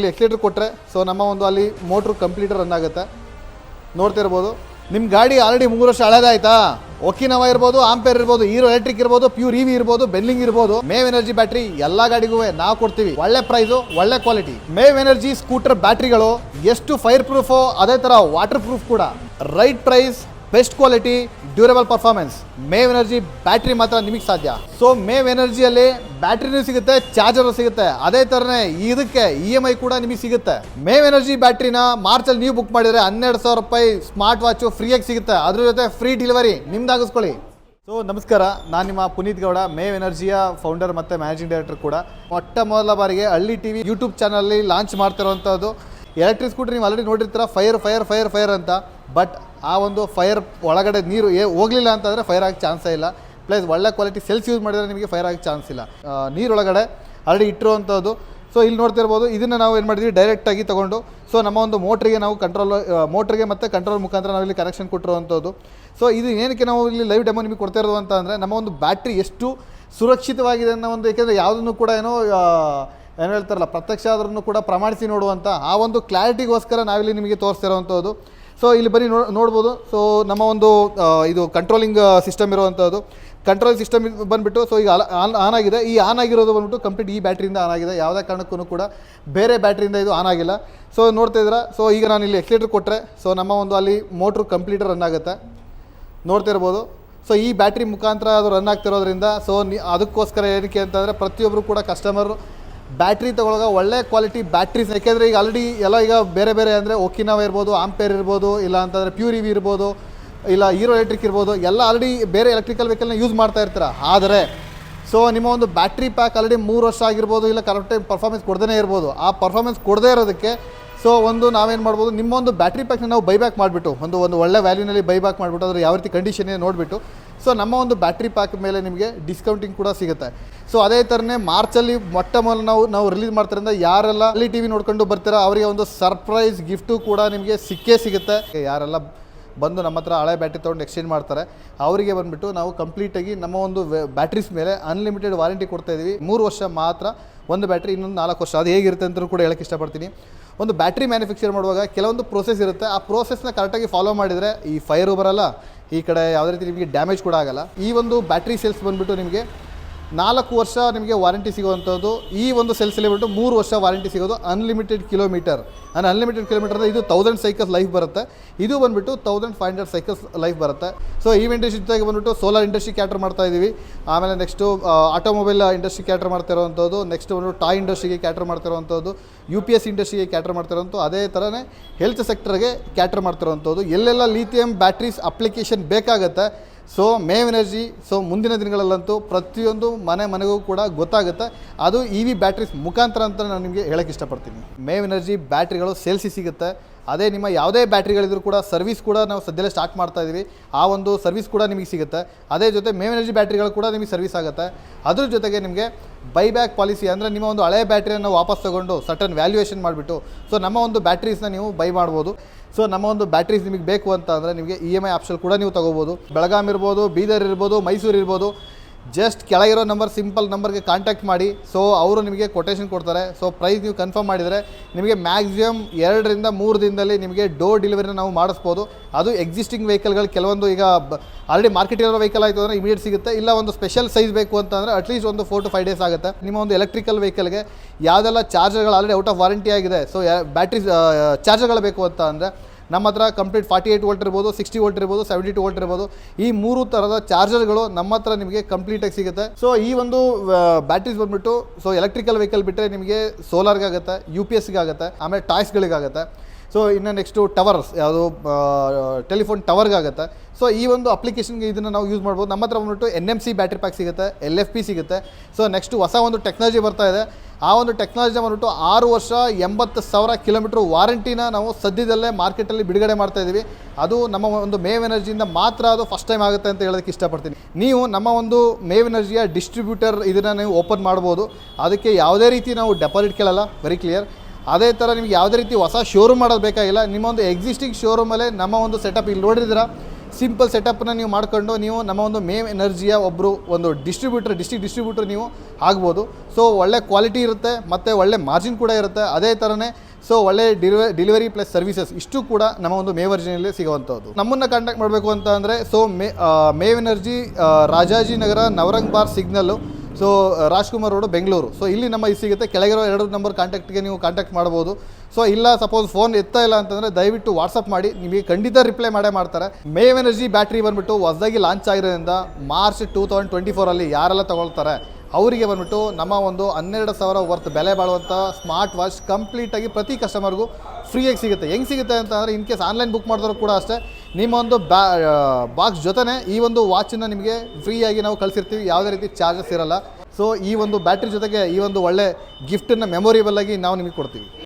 ಇಲ್ಲಿ ಎಕ್ಸಿಲೇಟರ್ ಕೊಟ್ಟರೆ ಸೊ ನಮ್ಮ ಒಂದು ಅಲ್ಲಿ ಮೋಟ್ರ್ ಕಂಪ್ಲೀಟ್ ರನ್ ಆಗುತ್ತೆ. ನೋಡ್ತಿರ್ಬೋದು ನಿಮ್ಮ ಗಾಡಿ ಆಲ್ರೆಡಿ ಮೂರು ವರ್ಷ ಹಳೇದಾಯ್ತಾ ಒಕಿನವ ಇರ್ಬೋದು ಆಂಪೇರ್ ಇರ್ಬೋದು ಹೀರೋ ಎಲೆಕ್ಟ್ರಿಕ್ ಇರ್ಬೋದು ಪ್ಯೂರ್ ಇವಿ ಇರ್ಬೋದು ಬೆಲ್ಲಿಂಗ್ ಇರ್ಬೋದು. ಮೇವ್ ಎನರ್ಜಿ ಬ್ಯಾಟ್ರಿ ಎಲ್ಲಾ ಗಾಡಿಗೂ ನಾವು ಕೊಡ್ತೀವಿ. ಒಳ್ಳೆ ಪ್ರೈಸು ಒಳ್ಳೆ ಕ್ವಾಲಿಟಿ ಮೇವ್ ಎನರ್ಜಿ ಸ್ಕೂಟರ್ ಬ್ಯಾಟ್ರಿಗಳು ಎಷ್ಟು ಫೈರ್ ಪ್ರೂಫ್ ಅದೇ ತರ ವಾಟರ್ ಪ್ರೂಫ್ ಕೂಡ. Right price best quality, durable performance, Mave energy, battery ಮಾತ್ರ ನಿಮಗೆ ಸಾಧ್ಯ. ಸೊ ಮೇವ್ ಎನರ್ಜಿಯಲ್ಲಿ ಬ್ಯಾಟ್ರಿನೂ ಸಿಗುತ್ತೆ, ಚಾರ್ಜರು ಸಿಗುತ್ತೆ. ಅದೇ ಥರನೇ ಇದಕ್ಕೆ ಇ ಎಂ ಐ ಕೂಡ ನಿಮಗೆ ಸಿಗುತ್ತೆ. ಮೇವ್ ಎನರ್ಜಿ ಬ್ಯಾಟ್ರಿನ ಮಾರ್ಚಲ್ಲಿ ನೀವು ಬುಕ್ ಮಾಡಿದರೆ ಹನ್ನೆರಡು ಸಾವಿರ ರೂಪಾಯಿ ಸ್ಮಾರ್ಟ್ ವಾಚು ಫ್ರೀಯಾಗಿ ಸಿಗುತ್ತೆ. ಅದ್ರ ಜೊತೆ ಫ್ರೀ ಡೆಲಿವರಿ ನಿಮ್ದಾಗಿಸ್ಕೊಳ್ಳಿ ಸೊ ನಮಸ್ಕಾರ. ನಾನು ನಿಮ್ಮ ಪುನೀತ್ ಗೌಡ, ಮೇವ್ ಎನರ್ಜಿಯ ಫೌಂಡರ್ ಮತ್ತು ಮ್ಯಾನೇಜಿಂಗ್ ಡೈರೆಕ್ಟರ್ ಕೂಡ. ಮೊಟ್ಟ ಮೊದಲ ಬಾರಿಗೆ ಹಳ್ಳಿ ಟಿ ವಿ ಯೂಟ್ಯೂಬ್ ಚಾನಲ್ಲಿ ಲಾಂಚ್ ಮಾಡ್ತಿರೋವಂಥದ್ದು ಎಲೆಕ್ಟ್ರಿಕ್ ಸ್ಕೂಟರ್ ನೀವು ಆಲ್ರೆಡಿ ನೋಡಿರ್ತೀರ ಫೈರ್ ಫೈರ್ ಫೈರ್ ಫೈರ್ ಅಂತ. ಬಟ್ ಆ ಒಂದು ಫೈರ್ ಒಳಗಡೆ ನೀರು ಏ ಹೋಗಲಿಲ್ಲ ಅಂತಂದರೆ ಫೈರ್ ಆಗಕ್ಕೆ ಚಾನ್ಸೇ ಇಲ್ಲ. ಪ್ಲಸ್ ಒಳ್ಳೆ ಕ್ವಾಲಿಟಿ ಸೆಲ್ಸ್ ಯೂಸ್ ಮಾಡಿದರೆ ನಿಮಗೆ ಫೈರ್ ಆಗಕ್ಕೆ ಚಾನ್ಸ್ ಇಲ್ಲ. ನೀರೊಳಗಡೆ ಆಲ್ರೆಡಿ ಇಟ್ಟಿರುವಂಥದ್ದು ಸೊ ಇಲ್ಲಿ ನೋಡ್ತಿರ್ಬೋದು ಇದನ್ನು ನಾವು ಏನು ಮಾಡಿದ್ವಿ? ಡೈರೆಕ್ಟಾಗಿ ತೊಗೊಂಡು. ಸೊ ನಮ್ಮ ಒಂದು ಮೋಟ್ರಿಗೆ ನಾವು ಕಂಟ್ರೋಲ್ ಮೋಟ್ರಿಗೆ ಮತ್ತು ಕಂಟ್ರೋಲ್ ಮುಖಾಂತರ ನಾವು ಇಲ್ಲಿ ಕನೆಕ್ಷನ್ ಕೊಟ್ಟಿರುವಂಥದ್ದು ಸೊ ಇದು ಏನಕ್ಕೆ ನಾವು ಇಲ್ಲಿ ಲೈವ್ ಡೆಮೋ ನಿಮಗೆ ಕೊಡ್ತಾ ಇರೋದು ಅಂತ ಅಂದರೆ, ನಮ್ಮ ಒಂದು ಬ್ಯಾಟ್ರಿ ಎಷ್ಟು ಸುರಕ್ಷಿತವಾಗಿದೆ ಅನ್ನೋ ಒಂದು, ಏಕೆಂದರೆ ಯಾವುದನ್ನು ಕೂಡ ಏನೋ ಏನು ಹೇಳ್ತಾರಲ್ಲ, ಪ್ರತ್ಯಕ್ಷ ಆದ್ರೂ ಕೂಡ ಪ್ರಮಾಣಿಸಿ ನೋಡುವಂಥ ಆ ಒಂದು ಕ್ಲಾರಿಟಿಗೋಸ್ಕರ ನಾವಿಲ್ಲಿ ನಿಮಗೆ ತೋರಿಸ್ತಿರೋವಂಥದ್ದು ಸೊ ಇಲ್ಲಿ ಬರೀ ನೋಡ್ಬೋದು. ಸೊ ನಮ್ಮ ಒಂದು ಇದು ಕಂಟ್ರೋಲಿಂಗ್ ಸಿಸ್ಟಮ್ ಇರುವಂಥದ್ದು ಕಂಟ್ರೋಲ್ ಸಿಸ್ಟಮ್ ಬಂದುಬಿಟ್ಟು ಸೊ ಈಗ ಆನ್ ಆನ್ ಆಗಿದೆ. ಈ ಆನ್ ಆಗಿರೋದು ಬಂದ್ಬಿಟ್ಟು ಕಂಪ್ಲೀಟ್ ಈ ಬ್ಯಾಟ್ರಿಯಿಂದ ಆನ್ ಆಗಿದೆ. ಯಾವುದೇ ಕಾರಣಕ್ಕೂ ಕೂಡ ಬೇರೆ ಬ್ಯಾಟ್ರಿಯಿಂದ ಇದು ಆನ್ ಆಗಿಲ್ಲ. ಸೊ ನೋಡ್ತಾ ಇದ್ದೀರಾ? ಸೊ ಈಗ ನಾನು ಇಲ್ಲಿ ಎಕ್ಸಿಲೇಟರ್ ಕೊಟ್ಟರೆ ಸೊ ನಮ್ಮ ಒಂದು ಅಲ್ಲಿ ಮೋಟ್ರ್ ಕಂಪ್ಲೀಟ್ ರನ್ ಆಗುತ್ತೆ. ನೋಡ್ತಿರ್ಬೋದು ಸೊ ಈ ಬ್ಯಾಟ್ರಿ ಮುಖಾಂತರ ಅದು ರನ್ ಆಗ್ತಿರೋದ್ರಿಂದ ಸೊ ಅದಕ್ಕೋಸ್ಕರ ಏನಕ್ಕೆ ಅಂತಂದರೆ ಪ್ರತಿಯೊಬ್ಬರು ಕೂಡ ಕಸ್ಟಮರು ಬ್ಯಾಟ್ರಿ ತೊಗೊಳಗ ಒಳ್ಳೆ ಕ್ವಾಲಿಟಿ ಬ್ಯಾಟ್ರೀಸ್ ಯಾಕೆಂದರೆ ಈಗ ಆಲ್ರೆಡಿ ಎಲ್ಲ ಈಗ ಬೇರೆ ಬೇರೆ ಅಂದರೆ ಒಕಿನಾವ ಇರ್ಬೋದು ಆಂಪೇರ್ ಇರ್ಬೋದು, ಇಲ್ಲ ಅಂತಂದರೆ ಪ್ಯೂರಿ ಇವಿ ಇರ್ಬೋದು, ಇಲ್ಲ ಹೀರೋ ಎಲೆಕ್ಟ್ರಿಕ್ ಇರ್ಬೋದು, ಎಲ್ಲ ಆಲ್ರೆಡಿ ಬೇರೆ ಎಲೆಕ್ಟ್ರಿಕಲ್ ವೆಹಿಕಲ್ನ ಯೂಸ್ ಮಾಡ್ತಾ ಇರ್ತಾರೆ? ಆದರೆ ಸೊ ನಿಮ್ಮ ಒಂದು ಬ್ಯಾಟ್ರಿ ಪ್ಯಾಕ್ ಆಲ್ರೆಡಿ ಮೂರು ವರ್ಷ ಆಗಿರ್ಬೋದು, ಇಲ್ಲ ಕರೆಕ್ಟ್ ಟೈಮ್ ಪರ್ಫಾರ್ಮೆನ್ಸ್ ಕೊಡದೇ ಇರ್ಬೋದು. ಆ ಪರ್ಫಾರ್ಮೆನ್ಸ್ ಕೊಡದೇ ಇರೋದಕ್ಕೆ ಸೊ ಒಂದು ನಾವೇನು ಮಾಡ್ಬೋದು, ನಿಮ್ಮ ಒಂದು ಬ್ಯಾಟ್ರಿ ಪ್ಯಾಕ್ನ ನಾವು ಬೈಬ್ಯಾಕ್ ಮಾಡಿಬಿಟ್ಟು, ಒಂದು ಒಂದು ಒಳ್ಳೆ ವ್ಯಾಲ್ಯೂನಲ್ಲಿ ಬೈಬ್ಯಾಕ್ ಮಾಡಿಬಿಟ್ಟು, ಅದರ ಯಾವ ರೀತಿ ಕಂಡೀಷನ್ ನೋಡಿಬಿಟ್ಟು ಸೊ ನಮ್ಮ ಒಂದು ಬ್ಯಾಟ್ರಿ ಪ್ಯಾಕ್ ಮೇಲೆ ನಿಮಗೆ ಡಿಸ್ಕೌಂಟಿಂಗ್ ಕೂಡ ಸಿಗುತ್ತೆ. ಸೊ ಅದೇ ಥರನೇ ಮಾರ್ಚಲ್ಲಿ ಮೊಟ್ಟ ಮೊದಲು ನಾವು ನಾವು ರಿಲೀಸ್ ಮಾಡ್ತಾರಿಂದ ಯಾರೆಲ್ಲ ಅಲ್ಲಿ ಟಿ ವಿ ನೋಡ್ಕೊಂಡು ಬರ್ತೀರಾ, ಅವರಿಗೆ ಒಂದು ಸರ್ಪ್ರೈಸ್ ಗಿಫ್ಟು ಕೂಡ ನಿಮಗೆ ಸಿಕ್ಕೇ ಸಿಗುತ್ತೆ. ಯಾರೆಲ್ಲ ಬಂದು ನಮ್ಮ ಹತ್ರ ಹಳೆ ಬ್ಯಾಟ್ರಿ ತೊಗೊಂಡು ಎಕ್ಸ್ಚೇಂಜ್ ಮಾಡ್ತಾರೆ, ಅವರಿಗೆ ಬಂದುಬಿಟ್ಟು ನಾವು ಕಂಪ್ಲೀಟಾಗಿ ನಮ್ಮ ಒಂದು ಬ್ಯಾಟ್ರೀಸ್ ಮೇಲೆ ಅನ್ಲಿಮಿಟೆಡ್ ವಾರಂಟಿ ಕೊಡ್ತಾ ಇದ್ದೀವಿ ಮೂರು ವರ್ಷ ಮಾತ್ರ ಒಂದು ಬ್ಯಾಟ್ರಿ ಇನ್ನೊಂದು ನಾಲ್ಕು ವರ್ಷ, ಅದು ಹೇಗಿರುತ್ತೆ ಅಂತಲೂ ಕೂಡ ಹೇಳಕ್ಕೆ ಇಷ್ಟಪಡ್ತೀನಿ. ಒಂದು ಬ್ಯಾಟ್ರಿ ಮ್ಯಾನುಫ್ಯಾಕ್ಚರ್ ಮಾಡುವಾಗ ಕೆಲವೊಂದು ಪ್ರೋಸೆಸ್ ಇರುತ್ತೆ. ಆ ಪ್ರೋಸೆಸ್ನ ಕರೆಕ್ಟಾಗಿ ಫಾಲೋ ಮಾಡಿದರೆ ಈ ಫೈರು ಬರಲ್ಲ. ಈ ಕಡೆ ಯಾವುದೇ ರೀತಿ ನಿಮಗೆ ಡ್ಯಾಮೇಜ್ ಕೂಡ ಆಗಲ್ಲ. ಈ ಒಂದು ಬ್ಯಾಟ್ರಿ ಸೆಲ್ಸ್ ಬಂದುಬಿಟ್ಟು ನಿಮಗೆ ನಾಲ್ಕು ವರ್ಷ ನಿಮಗೆ ವಾರಂಟಿ ಸಿಗುವಂಥದ್ದು. ಈ ಒಂದು ಸೆಲ್ಸಲ್ಲಿ ಬಿಟ್ಟು ಮೂರು ವರ್ಷ ವಾರಂಟಿ ಸಿಗೋದು ಅನ್ಲಿಮಿಟೆಡ್ ಕಿಲೋಮೀಟರ್ ಅಂದರೆ ಅನ್ಲಿಮಿಟೆಡ್ ಕಿಲೋಮೀಟರ್ ಅಂದರೆ ಇದು ತೌಸಂಡ್ ಸೈಕಲ್ಸ್ ಲೈಫ್ ಬರುತ್ತೆ. ಇದು ಬಂದುಬಿಟ್ಟು thousand five hundred cycles life ಬರುತ್ತೆ. ಸೊ ಈ ಇಂಡಸ್ಟ್ರಿ ಜೊತೆಗೆ ಬಂದುಬಿಟ್ಟು ಸೋಲಾರ್ ಇಂಡಸ್ಟ್ರಿ ಕ್ಯಾಟರ್ ಮಾಡ್ತಾ ಇದ್ದೀವಿ ಆಮೇಲೆ ನೆಕ್ಸ್ಟು ಆಟೋಮೊಬೈಲ್ ಇಂಡಸ್ಟ್ರಿ ಕ್ಯಾಟರ್ ಮಾಡ್ತಾ ಇರುವಂಥದ್ದು. ನೆಕ್ಸ್ಟ್ ಬಂದು ಟಾಯ್ ಇಂಡಸ್ಟ್ರಿಗೆ ಕ್ಯಾಟರ್ ಮಾಡ್ತಿರೋವಂಥದ್ದು ಯು ಪಿ ಎಸ್ ಇಂಡಸ್ಟ್ರಿಗೆ ಕ್ಯಾಟರ್ ಮಾಡ್ತಿರೋಂಥ ಅದೇ ಥರನೇ ಹೆಲ್ತ್ ಸೆಕ್ಟರ್ಗೆ ಕ್ಯಾಟರ್ ಮಾಡ್ತಿರೋವಂಥದ್ದು ಎಲ್ಲೆಲ್ಲ ಲಿಥಿಯಂ ಬ್ಯಾಟ್ರೀಸ್ ಅಪ್ಲಿಕೇಶನ್ ಬೇಕಾಗುತ್ತೆ. ಸೊ ಮೇವ್ ಎನರ್ಜಿ ಸೊ ಮುಂದಿನ ದಿನಗಳಲ್ಲಂತೂ ಪ್ರತಿಯೊಂದು ಮನೆ ಮನೆಗೂ ಕೂಡ ಗೊತ್ತಾಗುತ್ತೆ. ಅದು ಇ ವಿ ಬ್ಯಾಟ್ರೀಸ್ ಮುಖಾಂತರ ಅಂತ ನಾನು ನಿಮಗೆ ಹೇಳೋಕ್ಕೆ ಇಷ್ಟಪಡ್ತೀನಿ. ಮೇವ್ ಎನರ್ಜಿ ಬ್ಯಾಟ್ರಿಗಳು ಸೇಲ್ಸಿ ಸಿಗುತ್ತೆ. ಅದೇ ನಿಮ್ಮ ಯಾವುದೇ ಬ್ಯಾಟ್ರಿಗಳಿದ್ರು ಕೂಡ ಸರ್ವಿಸ್ ಕೂಡ ನಾವು ಸದ್ಯದಲ್ಲೇ ಸ್ಟಾರ್ಟ್ ಮಾಡ್ತಾ ಇದ್ದೀವಿ ಆ ಒಂದು ಸರ್ವಿಸ್ ಕೂಡ ನಿಮಗೆ ಸಿಗುತ್ತೆ. ಅದೇ ಜೊತೆ ಮೇವ್ ಎನರ್ಜಿ ಬ್ಯಾಟ್ರಿಗಳು ಕೂಡ ನಿಮಗೆ ಸರ್ವಿಸ್ ಆಗುತ್ತೆ. ಅದ್ರ ಜೊತೆಗೆ ನಿಮಗೆ ಬೈಬ್ಯಾಕ್ ಪಾಲಿಸಿ ಅಂದರೆ ನಿಮ್ಮ ಒಂದು ಹಳೆ ಬ್ಯಾಟ್ರಿಯನ್ನು ವಾಪಸ್ ತೊಗೊಂಡು ಸಟನ್ ವ್ಯಾಲ್ಯೂಯೇಷನ್ ಮಾಡಿಬಿಟ್ಟು ಸೊ ನಮ್ಮ ಒಂದು ಬ್ಯಾಟ್ರೀಸ್ನ ನೀವು ಬೈ ಮಾಡ್ಬೋದು. ಸೊ ನಮ್ಮ ಒಂದು ಬ್ಯಾಟ್ರೀಸ್ ನಿಮಗೆ ಬೇಕು ಅಂತ ಅಂದರೆ ನಿಮಗೆ ಇ ಎಂ ಐ ಆಪ್ಷನ್ ಕೂಡ ನೀವು ತೊಗೋಬೋದು. ಬೆಳಗಾಂ ಇರ್ಬೋದು, ಬೀದರ್ ಇರ್ಬೋದು, ಮೈಸೂರು ಇರ್ಬೋದು. ಜಸ್ಟ್ ಕೆಳಗಿರೋ ನಂಬರ್ ಸಿಂಪಲ್ ನಂಬರ್ಗೆ ಕಾಂಟ್ಯಾಕ್ಟ್ ಮಾಡಿ. ಸೊ ಅವರು ನಿಮಗೆ ಕೊಟೇಶನ್ ಕೊಡ್ತಾರೆ. ಸೊ ಪ್ರೈಸ್ ನೀವು ಕನ್ಫರ್ಮ್ ಮಾಡಿದರೆ ನಿಮಗೆ ಮ್ಯಾಕ್ಸಿಮಮ್ ಎರಡರಿಂದ ಮೂರು ದಿನದಲ್ಲಿ ನಿಮಗೆ ಡೋರ್ ಡೆಲಿವರಿನ ನಾವು ಮಾಡಿಸ್ಬೋದು. ಅದು ಎಕ್ಸಿಸ್ಟಿಂಗ್ ವೆಹಿಕಲ್ಗಳು ಕೆಲವೊಂದು ಈಗ ಆಲ್ರೆಡಿ ಮಾರ್ಕೆಟ್ ಇರೋ ವೆಹಿಕಲ್ ಆಯಿತು ಅಂದರೆ ಇಮಿಡಿಯೇಟ್ ಸಿಗುತ್ತೆ. ಇಲ್ಲ ಒಂದು ಸ್ಪೆಷಲ್ ಸೈಜ್ ಬೇಕು ಅಂತಂದರೆ ಅಟ್ಲೀಸ್ಟ್ ಒಂದು ಫೋರ್ ಟು ಫೈವ್ ಡೇಸ್ ಆಗುತ್ತೆ. ನಿಮ್ಮ ಒಂದು ಎಲೆಕ್ಟ್ರಿಕಲ್ ವೆಹಿಕಲ್ಗೆ ಯಾವುದೆಲ್ಲ ಚಾರ್ಜರ್ಗಳು ಆಲ್ರೆಡಿ ಔಟ್ ಆಫ್ ವಾರಂಟಿ ಆಗಿದೆ. ಸೊ ಬ್ಯಾಟ್ರಿ ಚಾರ್ಜರ್ಗಳು ಬೇಕು ಅಂತ ಅಂದರೆ ನಮ್ಮ ಹತ್ರ ಕಂಪ್ಲೀಟ್ ಫಾರ್ಟಿ ಏಯ್ಟ್ ವೋಲ್ಟ್ ಇರ್ಬೋದು ಸಿಕ್ಸ್ಟಿ ವೋಲ್ಟ್ ಇರ್ಬೋದು ಸೆವೆಂಟಿ ಟು ವೋಲ್ಟ್ ಇರ್ಬೋದು. ಈ ಮೂರು ಥರದ ಚಾರ್ಜರ್ಗಳು ನಮ್ಮ ಹತ್ರ ನಿಮಗೆ ಕಂಪ್ಲೀಟಾಗಿ ಸಿಗುತ್ತೆ. ಸೊ ಈ ಒಂದು ಬ್ಯಾಟ್ರೀಸ್ ಬಂದುಬಿಟ್ಟು ಸೊ ಎಲೆಕ್ಟ್ರಿಕಲ್ ವೆಹಿಕಲ್ ಬಿಟ್ಟರೆ ನಿಮಗೆ ಸೋಲಾರ್ಗಾಗುತ್ತೆ ಯು ಪಿ ಎಸ್ಗೆ ಆಗುತ್ತೆ ಆಮೇಲೆ ಟಾಯ್ಸ್ಗಳಿಗಾಗುತ್ತೆ ಸೊ ಇನ್ನು ನೆಕ್ಸ್ಟು ಟವರ್ಸ್ ಯಾವುದು ಟೆಲಿಫೋನ್ ಟವರ್ಗಾಗುತ್ತೆ ಸೊ ಈ ಒಂದು ಅಪ್ಲಿಕೇಶನ್ಗೆ ಇದನ್ನು ನಾವು ಯೂಸ್ ಮಾಡ್ಬೋದು. ನಮ್ಮ ಹತ್ರ ಬಂದ್ಬಿಟ್ಟು N M C battery pack ಸಿಗುತ್ತೆ ಎಲ್ ಎಫ್ ಪಿ ಸಿಗುತ್ತೆ. ಸೊ ನೆಕ್ಸ್ಟ್ ಹೊಸ ಒಂದು ಟೆಕ್ನಾಲಜಿ ಬರ್ತಾ ಇದೆ. ಆ ಒಂದು ಟೆಕ್ನಾಲಜಿನ ಬಂದ್ಬಿಟ್ಟು ಆರು ವರ್ಷ ಎಂಬತ್ತು ಸಾವಿರ ಕಿಲೋಮೀಟ್ರ್ ವಾರಂಟಿನ ನಾವು ಸದ್ಯದಲ್ಲೇ ಮಾರ್ಕೆಟಲ್ಲಿ ಬಿಡುಗಡೆ ಮಾಡ್ತಾ ಇದ್ದೀವಿ ಅದು ನಮ್ಮ ಒಂದು ಮೇವ್ ಎನರ್ಜಿಯಿಂದ ಮಾತ್ರ ಅದು ಫಸ್ಟ್ ಟೈಮ್ ಆಗುತ್ತೆ ಅಂತ ಹೇಳೋದಕ್ಕೆ ಇಷ್ಟಪಡ್ತೀನಿ. ನೀವು ನಮ್ಮ ಒಂದು ಮೇವ್ ಎನರ್ಜಿಯ ಡಿಸ್ಟ್ರಿಬ್ಯೂಟರ್ ಇದನ್ನು ನೀವು ಓಪನ್ ಮಾಡ್ಬೋದು. ಅದಕ್ಕೆ ಯಾವುದೇ ರೀತಿ ನಾವು ಡೆಪಾಸಿಟ್ ಕೇಳಲ್ಲ. ವೆರಿ ಕ್ಲಿಯರ್ ಅದೇ ಥರ ನಿಮ್ಗೆ ಯಾವುದೇ ರೀತಿ ಹೊಸ ಶೋರೂಮ್ ಮಾಡೋದು ಬೇಕಾಗಿಲ್ಲ. ನಿಮ್ಮ ಒಂದು ಎಕ್ಸಿಸ್ಟಿಂಗ್ ಶೋರೂಮಲ್ಲೇ ನಮ್ಮ ಒಂದು ಸೆಟಪ್ ಇಲ್ಲಿ ನೋಡಿದ್ದೀರಾ? ಸಿಂಪಲ್ ಸೆಟಪ್ನ ನೀವು ಮಾಡ್ಕೊಂಡು ನೀವು ನಮ್ಮ ಒಂದು ಮೇಮ್ ಎನರ್ಜಿಯ ಒಬ್ಬರು ಒಂದು ಡಿಸ್ಟ್ರಿಬ್ಯೂಟರ್ ಡಿಸ್ಟಿಕ್ ಡಿಸ್ಟ್ರಿಬ್ಯೂಟರ್ ನೀವು ಆಗ್ಬೋದು. ಸೊ ಒಳ್ಳೆ ಕ್ವಾಲಿಟಿ ಇರುತ್ತೆ, ಮತ್ತು ಒಳ್ಳೆ ಮಾರ್ಜಿನ್ ಕೂಡ ಇರುತ್ತೆ. ಅದೇ ಥರನೇ ಸೊ ಒಳ್ಳೆ ಡಿಲಿವ ಡಿಲಿವರಿ ಪ್ಲಸ್ ಸರ್ವಿಸಸ್ ಇಷ್ಟು ಕೂಡ ನಮ್ಮ ಒಂದು ಮೇ ವರ್ಜಿನಲ್ಲಿ ಸಿಗುವಂಥದ್ದು. ನಮ್ಮನ್ನು ಕಾಂಟ್ಯಾಕ್ಟ್ ಮಾಡಬೇಕು ಅಂತ ಅಂದರೆ so May Mave energy Rajajinagar Navrang bar, signal. So Rajkumar road Bengaluru. So ಇಲ್ಲಿ ನಮ್ಮ ಈ ಸಿಗುತ್ತೆ. ಕೆಳಗಿರೋ ಎರಡು ನಂಬರ್ ಕಾಂಟ್ಯಾಕ್ಟ್ಗೆ ನೀವು ಕಾಂಟ್ಯಾಕ್ಟ್ ಮಾಡ್ಬೋದು. ಸೊ ಇಲ್ಲ ಸಪೋಸ್ ಫೋನ್ ಎತ್ತಾ ಇಲ್ಲ ಅಂತಂದರೆ ದಯವಿಟ್ಟು ವಾಟ್ಸಪ್ ಮಾಡಿ. ನಿಮಗೆ ಖಂಡಿತ ರಿಪ್ಲೈ ಮಾಡೇ ಮಾಡ್ತಾರೆ. ಮೇವ್ ಎನರ್ಜಿ ಬ್ಯಾಟ್ರಿ ಬಂದ್ಬಿಟ್ಟು ಹೊಸದಾಗಿ ಲಾಂಚ್ ಆಗಿರೋದ್ರಿಂದ ಮಾರ್ಚ್ ಟೂ ತೌಸಂಡ್ ಟ್ವೆಂಟಿ ಫೋರಲ್ಲಿ ಯಾರೆಲ್ಲ ತಗೊಳ್ತಾರೆ? ಅವರಿಗೆ ಬಂದ್ಬಿಟ್ಟು ನಮ್ಮ ಒಂದು ಹನ್ನೆರಡು ಸಾವಿರ ವರ್ತ್ ಬೆಲೆ ಬಾಳುವಂಥ ಸ್ಮಾರ್ಟ್ ವಾಚ್ ಕಂಪ್ಲೀಟಾಗಿ ಪ್ರತಿ ಕಸ್ಟಮರ್ಗೂ ಫ್ರೀಯಾಗಿ ಸಿಗುತ್ತೆ. ಹೆಂಗೆ ಸಿಗುತ್ತೆ ಅಂತ ಅಂದರೆ ಇನ್ ಕೇಸ್ ಆನ್ಲೈನ್ ಬುಕ್ ಮಾಡಿದ್ರು ಕೂಡ ಅಷ್ಟೇ, ನಿಮ್ಮ ಒಂದು ಬ್ಯಾ ಬಾಕ್ಸ್ ಜೊತೆನೇ ಈ ಒಂದು ವಾಚನ್ನು ನಿಮಗೆ ಫ್ರೀಯಾಗಿ ನಾವು ಕಳಿಸಿರ್ತೀವಿ. ಯಾವುದೇ ರೀತಿ ಚಾರ್ಜಸ್ ಇರಲ್ಲ. ಸೊ ಈ ಒಂದು ಬ್ಯಾಟ್ರಿ ಜೊತೆಗೆ ಈ ಒಂದು ಒಳ್ಳೆ ಗಿಫ್ಟನ್ನು ಮೆಮೊರೇಬಲ್ ಆಗಿ ನಾವು ನಿಮಗೆ ಕೊಡ್ತೀವಿ.